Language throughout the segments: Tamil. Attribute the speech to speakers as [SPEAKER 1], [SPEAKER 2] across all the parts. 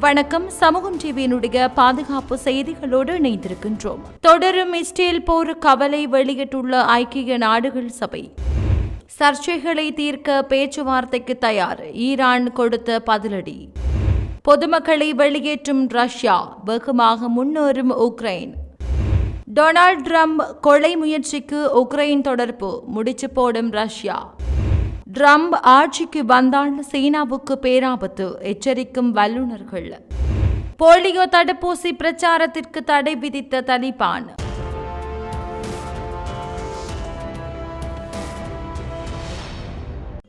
[SPEAKER 1] வணக்கம். சமூகம் டிவியினுடைய பாதுகாப்பு செய்திகளோடு இணைந்திருக்கின்றோம். தொடரும் இஸ்ரேல் போர் கவலை வெளியிட்டுள்ள ஐக்கிய நாடுகள் சபை. சர்ச்சைகளை தீர்க்க பேச்சுவார்த்தைக்கு தயார். ஈரான் கொடுத்த பதிலடி. பொதுமக்களை வெளியேற்றும் ரஷ்யா. வேகமாக முன்னேறும் உக்ரைன். டொனால்ட் ட்ரம்ப் கொலை முயற்சிக்கு உக்ரைன் தொடர்பு. முடிச்சு போடும் ரஷ்யா. ட்ரம்ப் ஆட்சிக்கு வந்தால் சீனாவுக்கு பேராபத்து எச்சரிக்கும் வல்லுநர்கள். போலியோ தடுப்பூசி பிரச்சாரத்திற்கு தடை விதித்த தலிபான்.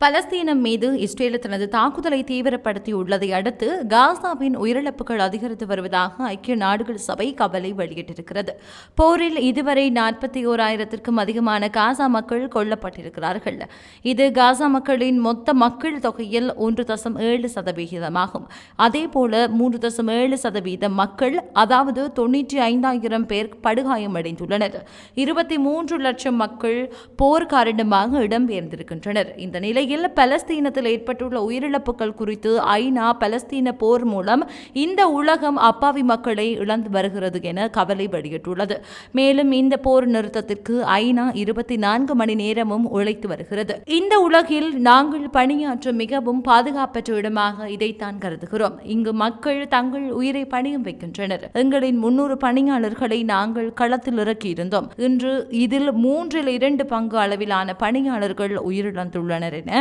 [SPEAKER 1] பலஸ்தீனம் மீது இஸ்ரேல் தனது தாக்குதலை தீவிரப்படுத்தியுள்ளதை அடுத்து காசாவின் உயிரிழப்புகள் அதிகரித்து வருவதாக ஐக்கிய நாடுகள் சபை கவலை வெளியிட்டிருக்கிறது. போரில் இதுவரை நாற்பத்தி ஓராயிரத்திற்கும் அதிகமான காசா மக்கள் கொல்லப்பட்டிருக்கிறார்கள். இது காசா மக்களின் மொத்த மக்கள் தொகையில் ஒன்று தசம் ஏழு சதவிகிதமாகும். அதேபோல மூன்று தசம் ஏழு சதவீதம் மக்கள் அதாவது தொன்னூற்றி ஐந்தாயிரம் பேர் படுகாயமடைந்துள்ளனர். இருபத்தி மூன்று லட்சம் மக்கள் போர் காரணமாக இடம்பெயர்ந்திருக்கின்றனர். இந்த நிலையில் பலஸ்தீனத்தில் ஏற்பட்டுள்ள உயிரிழப்புகள் குறித்து ஐநா பலஸ்தீன போர் மூலம் இந்த உலகம் அப்பாவி மக்களை இழந்து வருகிறது என கவலை வெளியிட்டுள்ளது. மேலும் இந்த போர் நிறுத்தத்திற்கு ஐநா இருபத்தி நான்கு மணி நேரமும் உழைத்து வருகிறது. இந்த உலகில் நாங்கள் பணியாற்றும் மிகவும் பாதுகாப்பற்ற இடமாக இதைத்தான் கருதுகிறோம். இங்கு மக்கள் தங்கள் உயிரை பணியும் வைக்கின்றனர். எங்களின் முன்னூறு பணியாளர்களை நாங்கள் களத்தில் இறக்கியிருந்தோம் இன்று இதில் மூன்றில் இரண்டு பங்கு அளவிலான பணியாளர்கள் உயிரிழந்துள்ளனர் என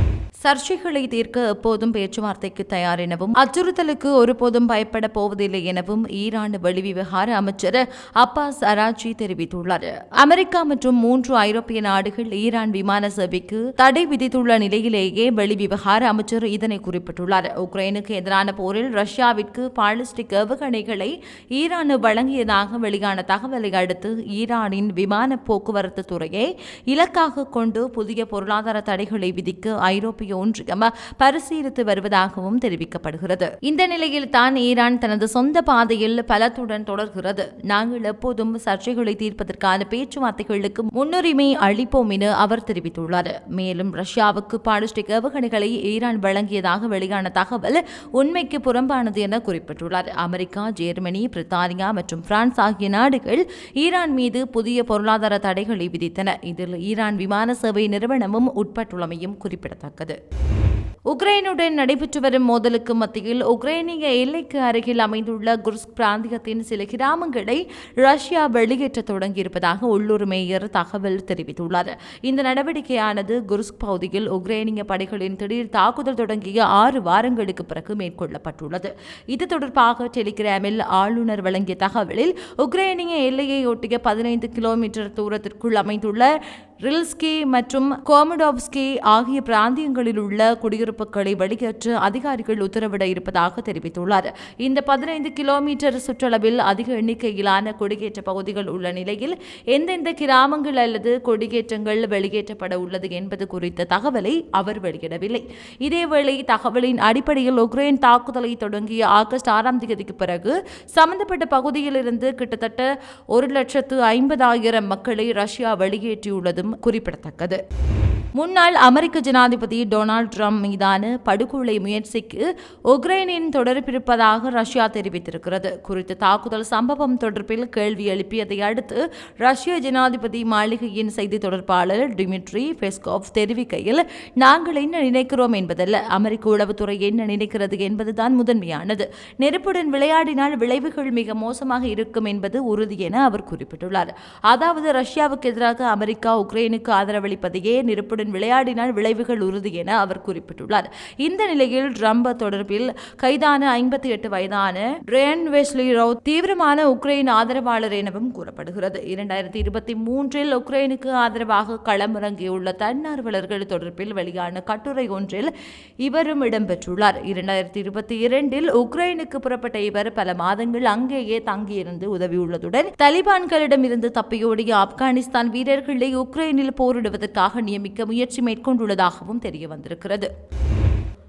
[SPEAKER 1] சர்ச்சைகளை தீர்க்க எப்போதும் பேச்சுவார்த்தைக்கு தயார் எனவும் அச்சுறுத்தலுக்கு ஒருபோதும் பயப்பட போவதில்லை எனவும் ஈரான் வெளிவிவகார அமைச்சர் அப்பாஸ் அராஜி தெரிவித்துள்ளார். அமெரிக்கா மற்றும் மூன்று ஐரோப்பிய நாடுகள் ஈரான் விமான சேவைக்கு தடை விதித்துள்ள நிலையிலேயே வெளிவிவகார அமைச்சர் இதனை குறிப்பிட்டுள்ளார். உக்ரைனுக்கு எதிரான போரில் ரஷ்யாவிற்கு பாலிஸ்டிக் ஏவுகணைகளை ஈரான் வழங்கியதாக வெளியான தகவலை அடுத்து ஈரானின் விமான போக்குவரத்து துறையை இலக்காக கொண்டு புதிய பொருளாதார தடைகளை விதிக்க ஐரோப்பிய ஒன்றியம் பரிசீலித்து வருவதாகவும் தெரிவிக்கப்படுகிறது. இந்த நிலையில் தான் ஈரான் தனது சொந்த பாதையில் பலத்துடன் தொடர்கிறது. நாங்கள் எப்போதும் சர்ச்சைகளை தீர்ப்பதற்கான பேச்சுவார்த்தைகளுக்கு முன்னுரிமை அளிப்போம் என அவர் தெரிவித்துள்ளார். மேலும் ரஷ்யாவுக்கு பாலிஸ்டிக் ஏவுகணைகளை ஈரான் வழங்கியதாக வெளியான தகவல் உண்மைக்கு புறம்பானது என குறிப்பிட்டுள்ளார். அமெரிக்கா ஜெர்மனி பிரித்தானியா மற்றும் பிரான்ஸ் ஆகிய நாடுகள் ஈரான் மீது புதிய பொருளாதார தடைகளை விதித்தன. இதில் ஈரான் விமான சேவை நிறுவனமும் உட்பட்டுள்ளமையும் குறிப்பிடத்தக்கது. உக்ரைனுடன் நடைபெற்று வரும் மோதலுக்கு மத்தியில் உக்ரைனிய எல்லைக்கு அருகில் அமைந்துள்ள குர்ஸ்க் பிராந்தியத்தின் சில கிராமங்களை ரஷ்யா வெளியேற்ற தொடங்கியிருப்பதாக உள்ளூர் மேயர் தகவல் தெரிவித்துள்ளார். இந்த நடவடிக்கையானது குர்ஸ்க் பகுதியில் உக்ரைனிய படைகளின் திடீர் தாக்குதல் தொடங்கிய ஆறு வாரங்களுக்கு பிறகு மேற்கொள்ளப்பட்டுள்ளது. இது தொடர்பாக டெலிகிராமில் ஆளுநர் வழங்கிய தகவலில் உக்ரைனிய எல்லையை ஒட்டிய பதினைந்து கிலோமீட்டர் தூரத்திற்குள் அமைந்துள்ள ரில்ஸ்கி மற்றும் கோமடோவ்ஸ்கி ஆகிய பிராந்தியங்களில் உள்ள குடியிருப்புகளை வெளியேற்ற அதிகாரிகள் உத்தரவிட இருப்பதாக தெரிவித்துள்ளார். இந்த பதினைந்து கிலோமீட்டர் சுற்றளவில் அதிக எண்ணிக்கையிலான குடியேற்ற பகுதிகள் உள்ள நிலையில் எந்தெந்த கிராமங்கள் அல்லது குடியேற்றங்கள் வெளியேற்றப்பட உள்ளது என்பது குறித்த தகவலை அவர் வெளியிடவில்லை. இதேவேளை தகவலின் அடிப்படையில் உக்ரைன் தாக்குதலை தொடங்கிய ஆகஸ்ட் ஆறாம் தேதிக்கு பிறகு சம்பந்தப்பட்ட பகுதியிலிருந்து கிட்டத்தட்ட ஒரு லட்சத்து ஐம்பதாயிரம் மக்களை ரஷ்யா வெளியேற்றியுள்ளதும் குறிப்பிடத்தக்கது. முன்னாள் அமெரிக்க ஜனாதிபதி டொனால்ட் ட்ரம்ப் மீதான படுகொலை முயற்சிக்கு உக்ரைனின் தொடர்பிருப்பதாக ரஷ்யா தெரிவித்திருக்கிறது. குறித்த தாக்குதல் சம்பவம் தொடர்பில் கேள்வி எழுப்பியதை அடுத்து ரஷ்ய ஜனாதிபதி மாளிகையின் செய்தி தொடர்பாளர் டிமிட்ரி பெஸ்கோவ் தெரிவிக்கையில் நாங்கள் என்ன நினைக்கிறோம் என்பதல்ல அமெரிக்க உளவுத்துறை என்ன நினைக்கிறது என்பதுதான் முதன்மையானது. நெருப்புடன் விளையாடினால் விளைவுகள் மிக மோசமாக இருக்கும் என்பது உறுதி என அவர் குறிப்பிட்டுள்ளார். அதாவது ரஷ்யாவுக்கு எதிராக அமெரிக்கா உக்ரைனுக்கு ஆதரவளிப்பதையே நெருப்புடன் அவர்களுடன் விளையாடினால் விளைவுகள் உறுதி என அவர் குறிப்பிட்டுள்ளார். இந்த நிலையில் ட்ரம்ப் தொடர்பில் கைதான ஐம்பத்தி எட்டு வயதான ரேன் வெஸ்லி தீவிரமான உக்ரைன் ஆதரவாளர் எனவும் கூறப்படுகிறது. இரண்டாயிரத்தி இருபத்தி மூன்றில் உக்ரைனுக்கு ஆதரவாக களமிறங்கியுள்ள தன்னார்வலர்கள் தொடர்பில் வெளியான கட்டுரை ஒன்றில் இவரும் இடம்பெற்றுள்ளார். இரண்டாயிரத்தி இருபத்தி இரண்டில் உக்ரைனுக்கு புறப்பட்ட இவர் பல மாதங்கள் அங்கேயே தங்கியிருந்து உதவியுள்ளதுடன் தலிபான்களிடம் இருந்து தப்பியோடிய ஆப்கானிஸ்தான் வீரர்களை உக்ரைனில் போரிடுவதற்காக நியமிக்க முயற்சி மேற்கொண்டுள்ளதாகவும் தெரிய வந்திருக்கிறது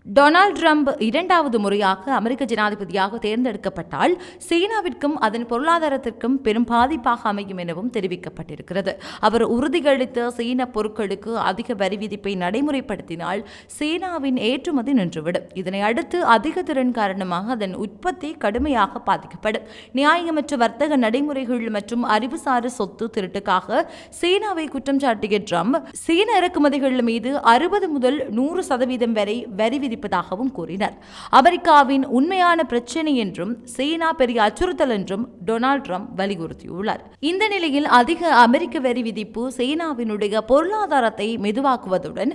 [SPEAKER 1] டொனால்ட் ட்ரம்ப் இரண்டாவது முறையாக அமெரிக்க ஜனாதிபதியாக தேர்ந்தெடுக்கப்பட்டால் சீனாவிற்கும் அதன் பொருளாதாரத்திற்கும் பெரும் பாதிப்பாக அமையும் எனவும் தெரிவிக்கப்பட்டிருக்கிறது. அவர் உறுதியளித்த சீன பொருட்களுக்கு அதிக வரி விதிப்பை நடைமுறைப்படுத்தினால் சீனாவின் ஏற்றுமதி நின்றுவிடும். இதனை அடுத்து அதிக திறன் காரணமாக அதன் உற்பத்தி கடுமையாக பாதிக்கப்படும். நியாயமற்ற வர்த்தக நடைமுறைகள் மற்றும் அறிவுசார் சொத்து திருட்டுக்காக சீனாவை குற்றம் சாட்டிய ட்ரம்ப் சீன இறக்குமதிகள் மீது அறுபது முதல் நூறு சதவீதம் வரை வரி இருப்பதாகவும் கூறினர். அமெரிக்காவின் உண்மையான பிரச்சினை என்றும் சீனா பெரிய அச்சுறுத்தல் என்றும் டொனால்ட் ட்ரம்ப் வலியுறுத்தியுள்ளார். இந்த நிலையில் அதிக அமெரிக்க வரி விதிப்பு சீனாவினுடைய பொருளாதாரத்தை மெதுவாக்குவதுடன்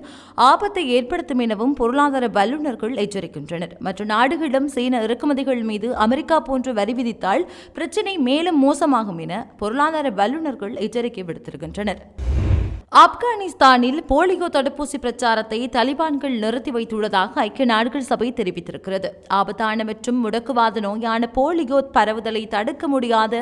[SPEAKER 1] ஆபத்தை ஏற்படுத்தும் எனவும் பொருளாதார வல்லுநர்கள் எச்சரிக்கின்றனர். மற்ற நாடுகளிடம் சீன இறக்குமதிகள் மீது அமெரிக்கா போன்று வரி விதித்தால் பிரச்சினை மேலும் மோசமாகும் என பொருளாதார வல்லுநர்கள் எச்சரிக்கை விடுத்திருக்கின்றனர். ஆப்கானிஸ்தானில் போலியோ தடுப்பூசி பிரச்சாரத்தை தலிபான்கள் நிறுத்தி வைத்துள்ளதாக ஐக்கிய நாடுகள் சபை தெரிவித்திருக்கிறது. ஆபத்தான மற்றும் முடக்குவாத நோயான போலியோ பரவுதலை தடுக்க முடியாத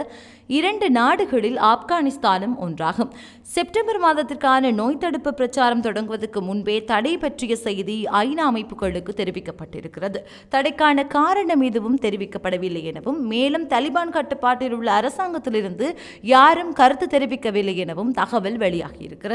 [SPEAKER 1] இரண்டு நாடுகளில் ஆப்கானிஸ்தானும் ஒன்றாகும். செப்டம்பர் மாதத்திற்கான நோய் தடுப்பு பிரச்சாரம் தொடங்குவதற்கு முன்பே தடை பற்றிய செய்தி ஐநா அமைப்புகளுக்கு தெரிவிக்கப்பட்டிருக்கிறது. தடைக்கான காரணம் எதுவும் தெரிவிக்கப்படவில்லை எனவும் மேலும் தலிபான் கட்டுப்பாட்டில் உள்ள அரசாங்கத்திலிருந்து யாரும் கருத்து தெரிவிக்கவில்லை எனவும் தகவல் வெளியாகியிருக்கிறது.